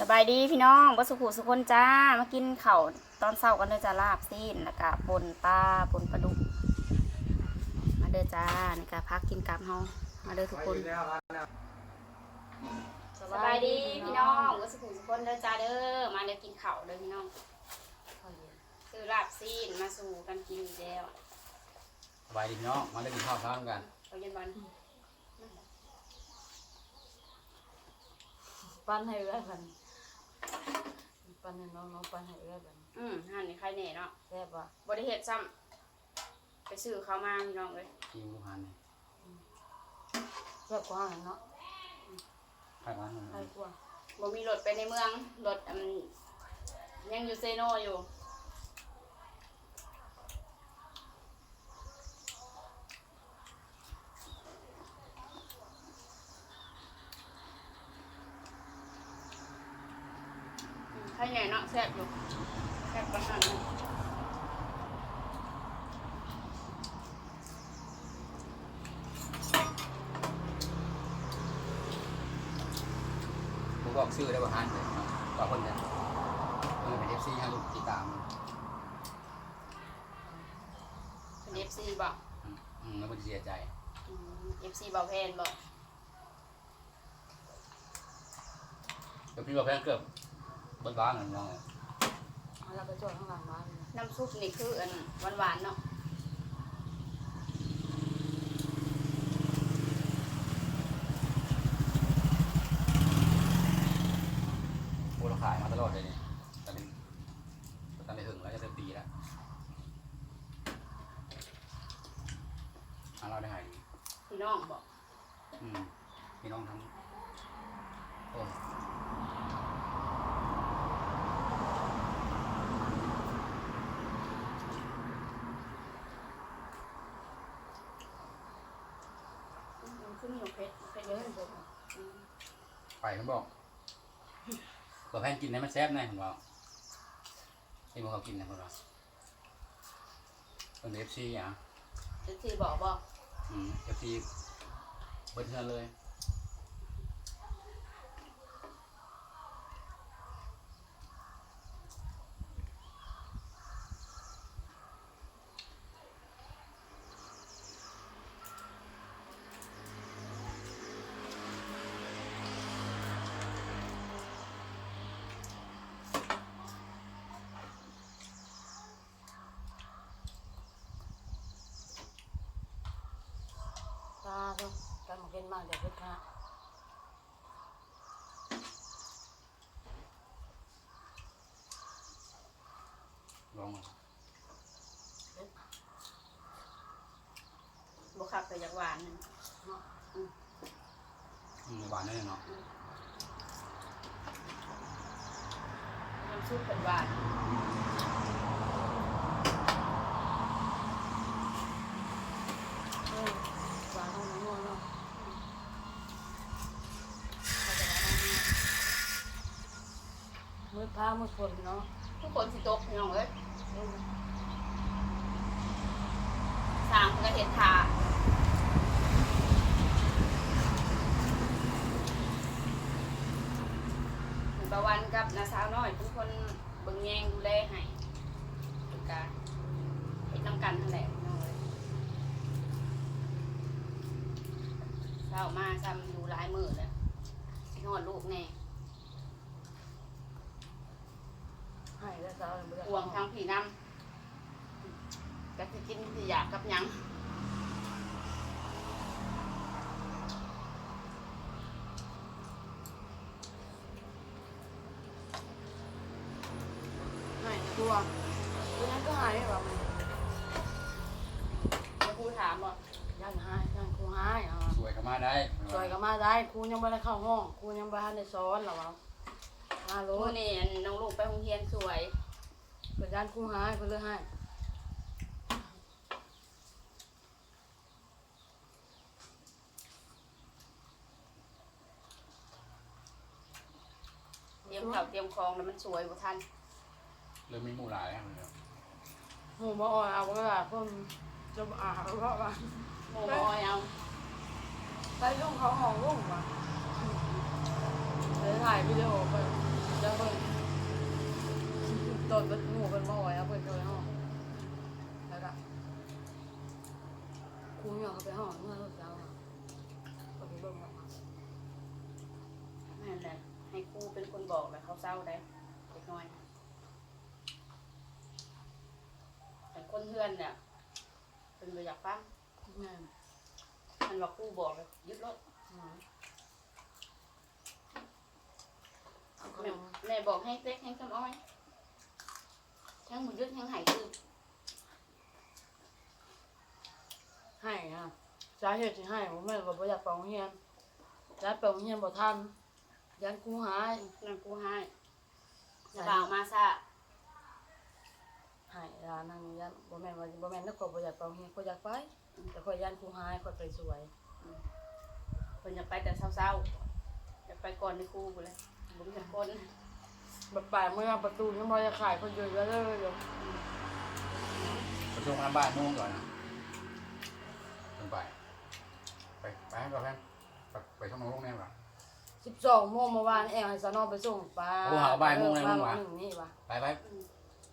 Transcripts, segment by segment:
สบายดีพี่น้องวัสุขุสุคนจ้า มากินข้าวตอนเช้ากันเลยจ้าลาบซีนแล้วก็ปนปลาปนปลาดุก มาเด้อจ้านี่ก็พักกินกับเฮามาเด้อทุกคนสบายดีพี่น้องวัสุขุสุคนเด้อจ้าเด้อ มาเด้อกินข้าวเด้อพี่น้องซื้อลาบซีนมาสู่กันกินอีกแล้วสบายดีพี่น้อง มาเล่นกินข้าวพร้อมกันเขาเย็นวัน ปั้นให้เอื้อกันปั้นให้น้องน้องปั้นให้เอื้อกันอืมหั่นนี่ใครแหน่เนาะแซ่บว่ะบริเหตุซ้ำไปซื้อเขามาพี่น้องเลยทีมลูกหันนี่แซ่บกว่าเนาะใครมาใครกว่าบ่มีรถไปในเมืองรถอืมยังอยู่เซโนอยู่ อืมใครแหน่เนาะแซ่บอยู่แซ่บประมาณนั้นผมบอกชื่อได้ว่าหันเลยว่าคนเนี่ยเออเป็นเอฟซีให้ลูกติดตามเป็นเอฟซีบอกอืมอืมแล้วมันจะเสียใจเอฟซีเบาแพนบอกเดี๋ยวพี่ว่าแพงเกือบเบิ้ลบ้านหนึ่งน้องเลยเอาเราไปจอดข้างหลังบ้านเลยน้ำซุปนี่คืออันหวานๆเนาะโอ้เราขายมาตลอดเลยนี่ตอนนี้ตอนนี้ถึงแล้วจะเต็มปีแล้วอะเราได้หายพี่น้องบอกอืมพี่น้องทั้งโอ้ มันขึ้นอยู่ เพชรเพชรเดี๋ยวเยให้อะผมไปเขาบอกตัวแพงกินได้มันแซ่บแน่ผมบอกที่พวกเขากินนะพวกเราเป็นเอฟซีอะ เอฟซีบอกบอกอืมเอฟซีเบิดเทือนเลยาต้องการมาเป็นมากเดี๋ยวพุทธะลองมาบวคักแต่อยากหวานนะอืมหวานแน่เนาะน้ำซุปเป็นหวานเออหวานของน้องเนาะ มือพามือฝนเนาะทุกคนสิตกพี่น้องเอ้ยสร้างเพื่อเห็ดถาหนประวันกับนาสาวน้อยเป็นคนเบิ่งแยงดูแลให้เป็นการเห็ดน้ำกันแหละน้องเอ้ยเช้ามาซ้ำอยู่หลายมือแล้วนอนลูกแน่ ให้แล้วสาวเบื่อห่วงทางผีน้ำก็คือกินสิอยากกับหยังให้กลัวเพราะนั้นก็หายแบบมันจะพูดถามบ่ย่านหายย่านครูหายอะสวยก็มาได้ช่วยก็มาได้ครูยังไม่ได้เข้าห้องครูยังไม่ทันได้สอนหรอวะมาโล มื้อดนี้อันน้องลูกไปโรงเรียนสวย เปิดด้านครูหายเพื่อเลือกให้เตรียมข้าวเตรียมของแล้วมันสวยบ่ทันเริ่มมีหมู่หลายแล้วหมูมาอ่อยเอาเวลาเพิ่มจะอ่าเพราะว่าหมูบอยเอาไปลุงเขาห้องลุงว่ะเลยถ่ายวิดีโอไปอเพิ่น โดนเบิดหมู่เพิ่นบ่ไหวเอาเพิ่นเข้าไปห้องแล้วก็ครูเนี่ยเขาไปห้องเมื่อรถเช้าอะก็ไปเบิ่งออกมานั่นแหละให้ครูเป็นคนบอกแหละเขาเศร้าได้เล็กน้อยแต่คนเพื่อนเนี่ยเป็นไปอยากฟังแม่นมันว่าครูบอกเลยยึดรถอืมเอาขแม่แม่บอกให้เล็กให้กำอ้อย ทั้งหมดยึดทั้งหายคือให้นะสาเหตุที่ให้ผมแม่นว่าบ่อยากไปโรงเรียนย้ายไปโรงเรียนบ่ทันยันครูหายนั่นครูให้จะบ่าวมาซะให้ลานั่งยันบ่แม่นว่าบ่แม่นนักก็บ่อยากไปโรงเรียนก็อยากไป แต่ข่อยยันครูหายข่อยไปสวยเพิ่นอยากไปแต่เศร้าๆอยากไปก่อนในครูกูเลยบุ้มจะคน บัดปลายเมื่อประตูยังบ่จะขายคนอยู่แล้วเลยอยู่ไปช่วงน้ำบ้านมุ่งก่อนนะลงไป ไปไปให้เราแพนไปไปช่องน้องลงแน่ก่อน12โมงเมื่อวานแอลให้สนอไปส่งปลาโอ้หาบ่ายโมงเลยเออมึงวะ หนึ่งนี่วะไปไป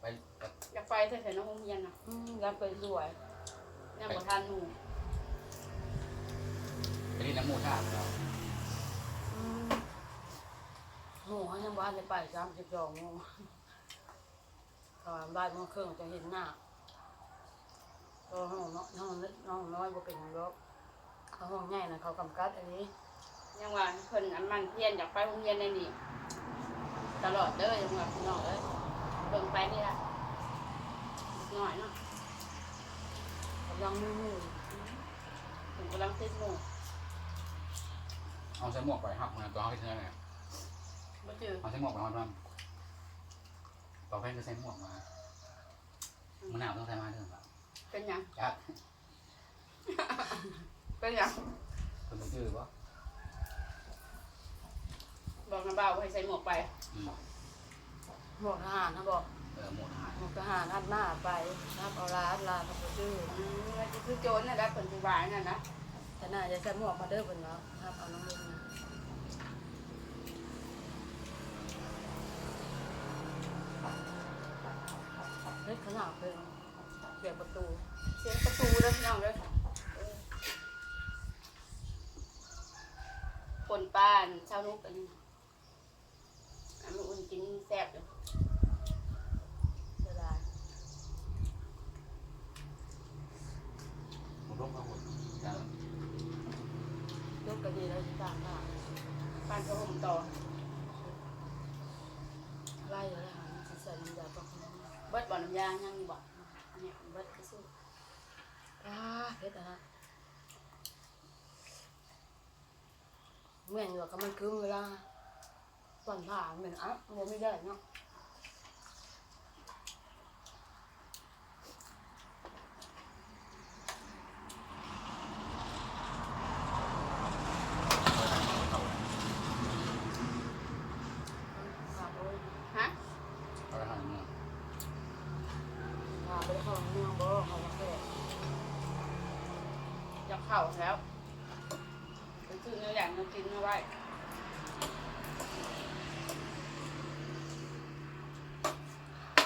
ไปไปอยากไปเถอะแต่น้องโรงเรียนน่ะอืมยันไปสวยยังบ่ทันหนูไปที่น้ำมูท่าเรา อืม โหเขายังบ้านจะไป32โมงตอนบ่ายโมงครึ่องจะเห็นหน้าก็ห้องน้องน้องน้องน้อยบ่เป็นหยังรอกเขาห้องใหญ่นะเขากำกัดอันนี้ยังว่าเพิ่นอันมันเพียนอยากไปโรงเรียนในนี่ตลอดเด้อยังว่าพี่น้องเอ้ยเบิ่งไปนี่ละนิดหน่อยเนาะกำลังมู่ถึงกำลังติดมู่เอาใส่หมวกไปหักมาตัวเขาที่ไหน บ่จือเอาใส่หมวกไปหักมันต่อแพนก็ใส่หมวกมามันหนาวต้องใส่มาเถอะครับเป็นหยังจัดเป็นหยังคนมันชื่อปะบอกน้าบ่าวให้ใส่หมวกไปอืมๆหมวกทหารนะบอกเออหมวกทหารหมวกทหารอัดหน้าไปรับเอาลาอัดลาเขาไปดื้ออืมว่าสิคือโจรน่ะนะเพิ่นสิว่านั่นนะแต่น่าจะใส่หมวกมาเด้อเพิ่นเนาะครับเอาน้องลุงนะ เฮ้ยขนาเพิ่นเบียดประตู เสียงประตูเด้อพี่น้องเด้อเออปนป้านชาวนุกอันนี้อันมันอุ่นกินแซ่บอยู่เสียดายหมวกร่มก็หมดจัดยกก็ดีแล้วที่ตามค่ะป้านพระห่มต่อไล่แล้วหาสิใส่น้ำยาปอกน้ำ เบิดบ่อน้ำยายังอยู่บ่เนี่ยเบิดที่สุดอ่าเพชรนะฮะเหมือนอยู่กับมันคือเวลาตอนผ่าเหมือนอะมันไม่ได้เนาะ เขา ผ่าไป ฮะ เขาทำเมือง ผ่าไปเข้าเมืองบ่เขาแค่ จะเข้าแล้วไป ซื้อเนื้ออย่างเนื้อกินมาไว้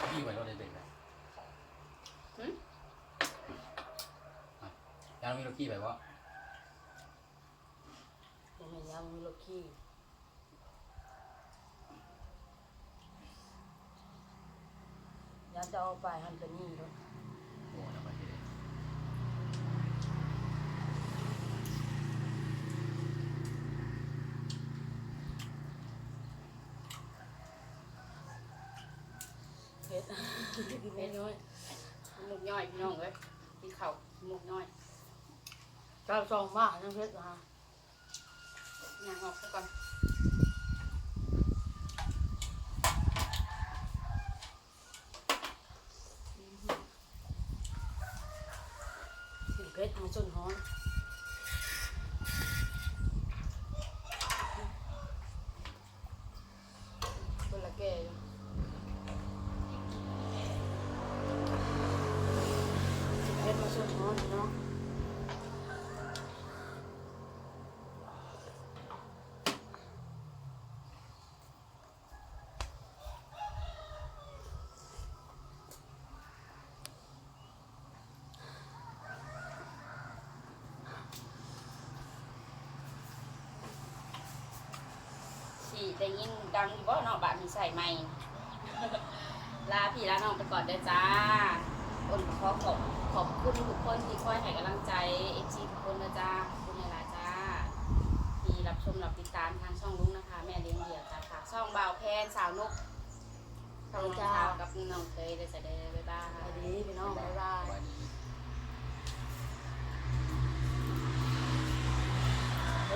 พี่ไว้รถเด็กๆเลยยังมีรถขี้ไปวะยังไม่ยังมีรถขี้ยันจะเอาไปหันเป็นนี่ด้วยโอ้ยไป เฮ็นไม่น้อยหมุกย่อยพี่น้องเอ้ยกินข้าวหมุกย่อยเก้าซองมากนั่งเพชรนะฮะย่างออกซะก่อนเพชรมันส้นฮ้อนละแก่อยู่กินเพชรมาส้นฮ้อนเนาะ สิได้ยินดังอยู่บ่เนาะบ้านนี้ใส่ไม้ลาพี่ลาน้องไปก่อนเด้อจ้าอนขอขอบขอบคุณทุกคนที่คอยให้กำลังใจเอฟซีทุกคนนะจ้าขอบคุณหลายๆจ้า ที่รับชมรับติดตามทางช่องลุงนะคะ แม่เลี้ยงเดี่ยวจ้าค่ะช่องบ่าวแพนสาวนกทางน้องสาวกับน้องเคยเด้อจ้าเด้อบ๊ายบายไปดีพี่น้องบ๊ายบาย วัสดี